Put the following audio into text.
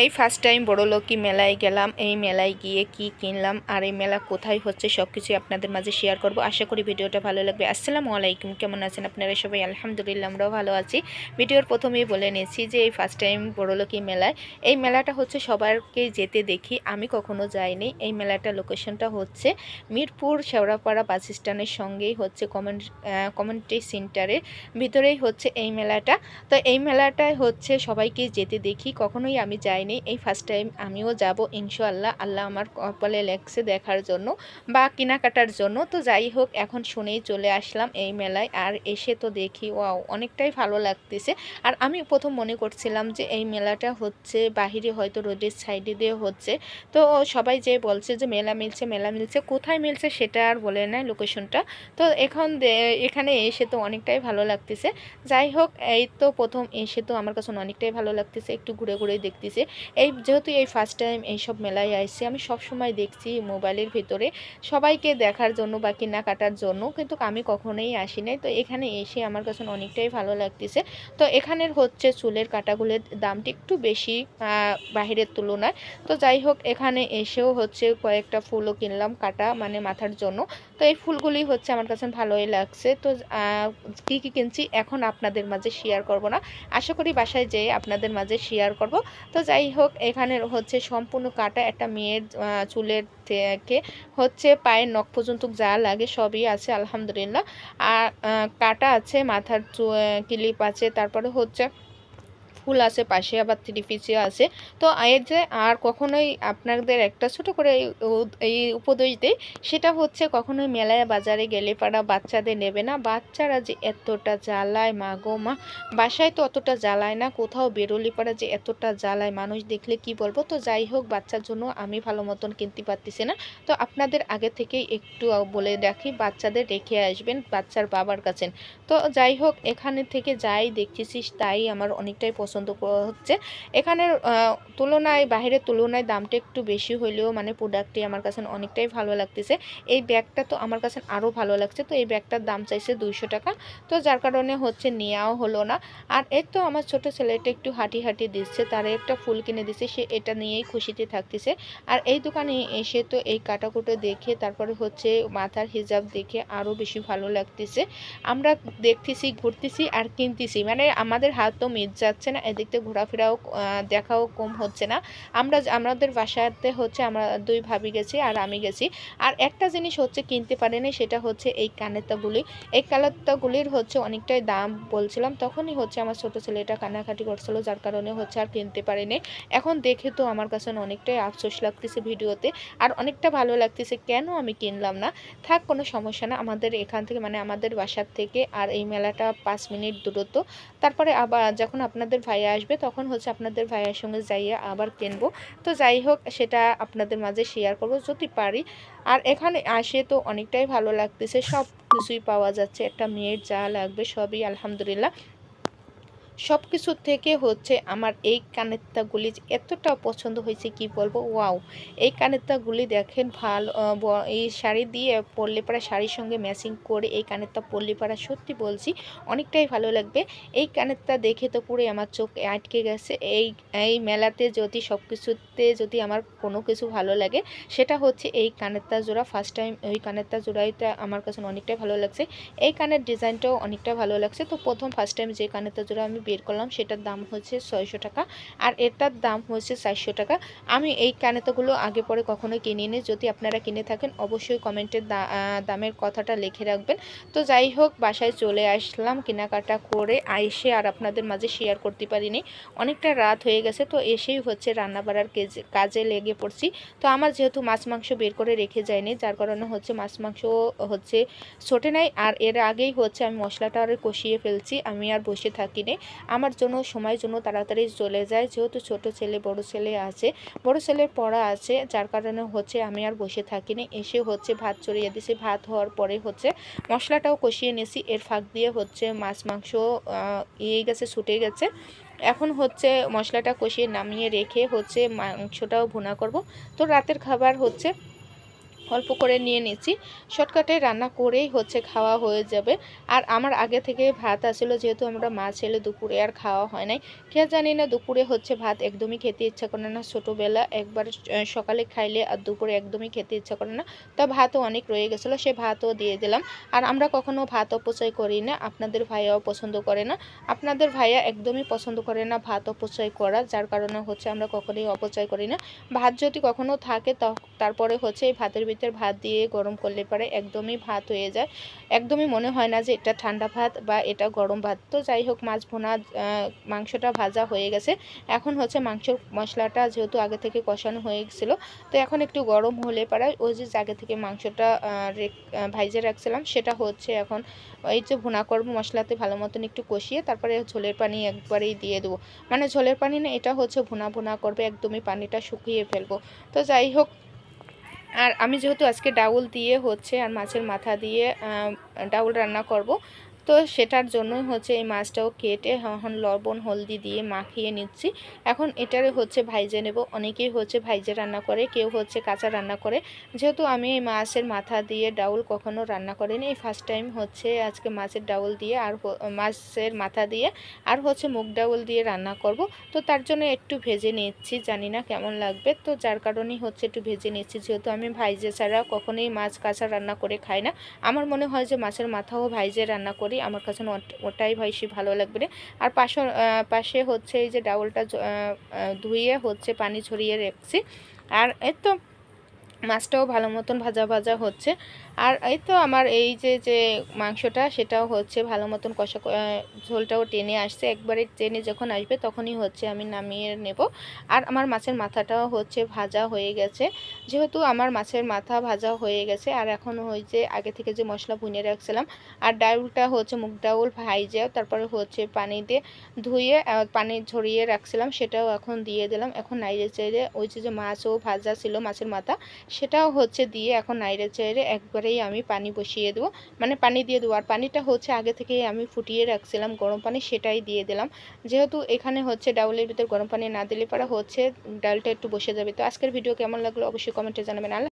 এই first time বড়লোকি মেলায় গেলাম, এই মেলায় গিয়ে কি কিনলাম আর এই মেলা কোথায় হচ্ছে সব কিছুই আপনাদের মাঝে শেয়ার করব। আশা করি ভিডিওটা ভালো লাগবে। আসসালামু আলাইকুম, কেমন আছেন আপনারা সবাই? আলহামদুলিল্লাহ আমরাও ভালো আছি। ভিডিওর প্রথমেই বলে নিয়েছি যে এই ফার্স্ট টাইম বড়লোকি মেলায়, এই মেলাটা হচ্ছে সবারকে যেতে দেখি, আমি কখনো যাইনি। এই মেলাটা লোকেশনটা হচ্ছে মিরপুর শেওড়াপাড়া বাস স্ট্যান্ডের সঙ্গেই হচ্ছে কমেন্ট কমিউনিটি সেন্টারের ভিতরেই হচ্ছে এই মেলাটা। তো এই মেলাটায় হচ্ছে সবাইকে যেতে দেখি, কখনোই আমি যাইনি এই ফার্স্ট টাইম আমিও যাব ইনশাআল্লাহ। আল্লাহ আমার কপালে লেগছে দেখার জন্য বা কেনাকাটার জন্য। তো যাই হোক, এখন শুনেই চলে আসলাম এই মেলায় আর এসে তো দেখি, ওয়াও, অনেকটাই ভালো লাগতেছে। আর আমি প্রথম মনে করছিলাম যে এই মেলাটা হচ্ছে, বাহিরে হয়তো রোডের সাইডে দিয়ে হচ্ছে। তো সবাই যে বলছে যে মেলা মিলছে মেলা মিলছে, কোথায় মিলছে সেটা আর বলে নেয় লোকেশনটা তো এখন এখানে এসে তো অনেকটাই ভালো লাগতেছে। যাই হোক, এই তো প্রথম এসে তো আমার কাছে অনেকটাই ভালো লাগতেছে। একটু ঘুরে ঘুরে দেখতেছে। এই যেহেতু এই ফার্স্ট টাইম এইসব মেলায় আসছি, আমি সব সময় দেখছি মোবাইলের ভিতরে সবাইকে দেখার জন্য বা কেনাকাটার জন্য, কিন্তু আমি কখনোই আসি নাই তো এখানে এসে আমার কাছে অনেকটাই ভালো লাগতেছে। তো এখানের হচ্ছে চুলের কাটাগুলোর দামটি একটু বেশি বাহিরের তুলনায়। তো যাই হোক, এখানে এসেও হচ্ছে কয়েকটা ফুলও কিনলাম কাটা মানে মাথার জন্য। তো এই ফুলগুলি হচ্ছে আমার কাছে ভালোই লাগছে। তো কী কী কিনছি এখন আপনাদের মাঝে শেয়ার করব না। আশা করি বাসায় যেয়ে আপনাদের মাঝে শেয়ার করব। তো যাই হোক এখানে হচ্ছে সম্পূর্ণ কাটা একটা মেয়ের চুলের থেকে হচ্ছে পায়ের নখ পর্যন্ত যা লাগে সবই আছে, আলহামদুলিল্লাহ। আর কাটা আছে, মাথার চু- ক্লিপ আছে, তারপরে হচ্ছে ফুল আছে, পাশে আবার থ্রি পিসিও আছে। তো এর যে আর কখনোই আপনাদের একটা ছোট করে এই উপদেশ দেয় সেটা হচ্ছে কখনোই মেলায় বাজারে গেলে পারা বাচ্চাদের নেবে না। বাচ্চারা যে এতটা জ্বালায়, মা গো মা, বাসায় তো অতটা জ্বালায় না, কোথাও বেরোলে পারা যে এতটা জ্বালায়, মানুষ দেখলে কি বলব? তো যাই হোক, বাচ্চার জন্য আমি ভালো মতন কিনতে পারতেছি না। তো আপনাদের আগে থেকেই একটু বলে রাখি, বাচ্চাদের রেখে আসবেন, বাচ্চার বাবার কাছে। তো যাই হোক, এখানে থেকে যাই দেখতেছি তাই আমার অনেকটাই পছন্দ ক- হচ্ছে। এখানের তুলনায় বাইরের তুলনায় দামটা একটু বেশি হইলেও মানে প্রোডাক্টটি আমার কাছে অনেকটাই ভালো লাগতেছে। এই ব্যাগটা তো আমার কাছে আরও ভালো লাগছে। তো এই ব্যাগটার দাম চাইছে দুইশো টাকা। তো যার কারণে হচ্ছে নেওয়াও হলো না। আর এর তো আমার ছোট ছেলেটা একটু হাঁটি হাঁটি দিচ্ছে, তারে একটা ফুল কিনে দিচ্ছে, সে এটা নিয়েই খুশিতে থাকতেছে। আর এই দোকানে এসে তো এই কাটাকুটো দেখে, তারপরে হচ্ছে মাথার হিজাব দেখে আরও বেশি ভালো লাগতেছে। আমরা দেখতেছি, ঘুরতেছি আর কিনতেছি। মানে আমাদের হাত তো মিট যাচ্ছে না। এদিক থেকে ঘোরাফেরাও দেখাও কম হচ্ছে না। আমরা আমাদের বাসাতে হচ্ছে আমরা দুই ভাবি গেছি আর আমি গেছি। আর একটা জিনিস হচ্ছে কিনতে পারিনি, সেটা হচ্ছে এই কানেরটাগুলি এই কানেরটাগুলির হচ্ছে অনেকটাই দাম বলছিলাম, তখনই হচ্ছে আমার ছোট ছেলেটা কান্নাকাটি করছিল, যার কারণে হচ্ছে আর কিনতে পারিনি। এখন দেখে তো আমার কাছে অনেকটাই আফসোস লাগতেছে ভিডিওতে, আর অনেকটা ভালো লাগতেছে কেন আমি কিনলাম না। থাক, কোনো সমস্যা না, আমাদের এখান থেকে মানে আমাদের বাসার থেকে, আর এই মেলাটা পাঁচ মিনিট দূরত্ব। তারপরে আবার যখন আপনাদের ভাইয়া আসবে, তখন হচ্ছে আপনাদের ভাইয়ার সঙ্গে যাইয়া আবার কিনবো। তো যাই হোক, সেটা আপনাদের মাঝে শেয়ার করব যদি পারি। আর এখানে আসে তো অনেকটাই ভালো লাগতেছে সব কিছুই পাওয়া যাচ্ছে। একটা মেয়ের যা লাগবে সবই আলহামদুলিল্লাহ। সব কিছুর থেকে হচ্ছে আমার এই কানেরটাগুলি যে এতটা পছন্দ হয়েছে, কি বলব? ওয়াও! এই কানেরটাগুলি দেখেন ভালো এই শাড়ি দিয়ে পরলে পারা শাড়ির সঙ্গে ম্যাচিং করে এই কানেরটা পরলে পারা সত্যি বলছি অনেকটাই ভালো লাগবে। এই কানেরটা দেখে তো পুরো আমার চোখ আটকে গেছে। এই এই মেলাতে যদি সব কিছুতে যদি আমার কোনো কিছু ভালো লাগে, সেটা হচ্ছে এই কানেরটা জোড়া। ফার্স্ট টাইম ওই কানেরটা জোড়াইটা আমার কাছে অনেকটাই ভালো লাগছে। এই কানের ডিজাইনটাও অনেকটা ভালো লাগছে। তো প্রথম ফার্স্ট টাইম যে কানেরটা জোড়া আমি বের করলাম, সেটার দাম হচ্ছে ছয়শো টাকা। আর এটার দাম হচ্ছে চারশো টাকা। আমি এই কানেরটাগুলো আগে পরে কখনোই কিনিনি যদি আপনারা কিনে থাকেন, অবশ্যই কমেন্টের দামের কথাটা লিখে রাখবেন। তো যাই হোক, বাসায় চলে আসলাম কেনাকাটা করে। আইসে আর আপনাদের মাঝে শেয়ার করতে পারিনি। অনেকটা রাত হয়ে গেছে, তো এসেই হচ্ছে রান্না বাড়ার কেজে- লেগে পড়ছি। তো আমার যেহেতু মাছ মাংস বের করে রেখে যায়নি, যার কারণে হচ্ছে মাছ মাংস হচ্ছে ছোটে নাই। আর এর আগেই হচ্ছে আমি মশলাটা আর কষিয়ে ফেলছি। আমি আর বসে থাকি থাকিনি। আমার জন্য, সময়ের জন্য তাড়াতাড়ি চলে যায়। যেহেতু ছোট ছেলে, বড় ছেলে আছে, বড় ছেলের পড়া আছে, যার কারণে হচ্ছে আমি আর বসে থাকিনি। এসে হচ্ছে ভাত চড়িয়ে দিছি ভাত হওয়ার পরে হচ্ছে মশলাটাও কষিয়ে নিয়েছি। এর ফাঁক দিয়ে হচ্ছে মাছ, মাংস ইয়ে গেছে, ছুটে গেছে। এখন হচ্ছে মশলাটা কষিয়ে নামিয়ে রেখে হচ্ছে মাংসটাও ভুনা করব। তো রাতের খাবার হচ্ছে অল্প করে নিয়ে নিচ্ছি শর্টকাটে রান্না করেই হচ্ছে খাওয়া হয়ে যাবে। আর আমার আগে থেকে ভাত আসছিল যেহেতু আমরা মাছ এলে দুপুরে আর খাওয়া হয় নাই। কে জানি না দুপুরে হচ্ছে ভাত একদমই খেতে ইচ্ছা করে না। ছোটোবেলা একবার সকালে খাইলে আর দুপুরে একদমই খেতে ইচ্ছা করে না। তা ভাতও অনেক রয়ে গেছিল, সে ভাতও দিয়ে দিলাম। আর আমরা কখনো ভাত অপচয় করি না, আপনাদের ভাইয়াও পছন্দ করে না। আপনাদের ভাইয়া একদমই পছন্দ করে না ভাত অপচয় করা, যার কারণে হচ্ছে আমরা কখনোই অপচয় করি না। ভাত যদি কখনো থাকে তারপরে হচ্ছে এই ভাতের ভিতর ভাত দিয়ে গরম করলে পরে একদমই ভাত হয়ে যায়। একদমই মনে হয় না যে এটা ঠান্ডা ভাত বা এটা গরম ভাত। তো যাই হোক, মাছ ভোনা মাংসটা ভাজা হয়ে গেছে। এখন হচ্ছে মাংসর মশলাটা যেহেতু আগে থেকে কষানো হয়ে গেছিল, তো এখন একটু গরম হলে পরে ওই যে আগে থেকে মাংসটা ভাইজে রাখছিলাম, সেটা হচ্ছে এখন এই যে ভুনা করব মশলাতে ভালো মতন একটু কষিয়ে তারপরে ঝোলের পানি একবারেই দিয়ে দেবো। মানে ঝোলের পানি না, এটা হচ্ছে ভুনা ভুনা করবে, একদমই পানিটা শুকিয়ে ফেলব। তো যাই হোক আর আমি যেহেতু আজকে ডাউল দিয়ে হচ্ছে আর মাছের মাথা দিয়ে ডাউল রান্না করব তো সেটার জন্যই হচ্ছে এই মাছটাও কেটে এখন লবণ, হলদি দিয়ে মাখিয়ে নিচ্ছি। এখন এটারে হচ্ছে ভাইজে নেব। অনেকেই হচ্ছে ভাইজে রান্না করে, কেউ হচ্ছে কাঁচা রান্না করে। যেহেতু আমি এই মাছের মাথা দিয়ে ডাউল কখনো রান্না করিনি, এই ফার্স্ট টাইম হচ্ছে আজকে মাছের ডাউল দিয়ে আর মাছের মাথা দিয়ে আর হচ্ছে মুগ ডাউল দিয়ে রান্না করব। তো তার জন্য একটু ভেজে নিচ্ছি, জানি না কেমন লাগবে। তো যার কারণেই হচ্ছে একটু ভেজে নিচ্ছি। যেহেতু আমি ভাইজে ছাড়া কখনোই মাছ কাঁচা রান্না করে খাই না, আমার মনে হয় যে মাছের মাথাও ভাইজে রান্না করি আমার কাছে ওটাই বেশি ভালো লাগবে আর পাশে পাশে হচ্ছে এই যে ডাউলটা ধুয়ে হচ্ছে পানি ছড়িয়ে রেখেছি। আর এত মাছটাও ভালো মতন ভাজা ভাজা হচ্ছে। আর এই তো আমার এই যে যে মাংসটা, সেটাও হচ্ছে ভালো মতন কষা ঝোলটাও টেনে আসছে। একবারে টেনে যখন আসবে তখনই হচ্ছে আমি নামিয়ে নেব। আর আমার মাছের মাথাটাও হচ্ছে ভাজা হয়ে গেছে। যেহেতু আমার মাছের মাথা ভাজা হয়ে গেছে, আর এখন হয়েছে আগে থেকে যে মশলা ভুনে রাখছিলাম, আর ডাউলটা হচ্ছে মুগ ডাউল ভাইজাও তারপরে হচ্ছে পানি দিয়ে ধুয়ে পানি ঝরিয়ে রাখছিলাম, সেটাও এখন দিয়ে দিলাম। এখন নাইড়ে চাইলে ওই যে মাছও ভাজা ছিল মাছের মাথা, সেটাও হচ্ছে দিয়ে এখন নাইড়ে চাইলে একবারেই আমি পানি বসিয়ে দেবো। মানে পানি দিয়ে দেবো। আর পানিটা হচ্ছে আগে থেকে আমি ফুটিয়ে রাখছিলাম গরম পানি, সেটাই দিয়ে দিলাম। যেহেতু এখানে হচ্ছে ডাউলের ভিতর গরম পানি না দিলে পারা হচ্ছে ডালটা একটু বসে যাবে। তো আজকের ভিডিও কেমন লাগল অবশ্যই কমেন্টে জানাবেন। আল্লাহ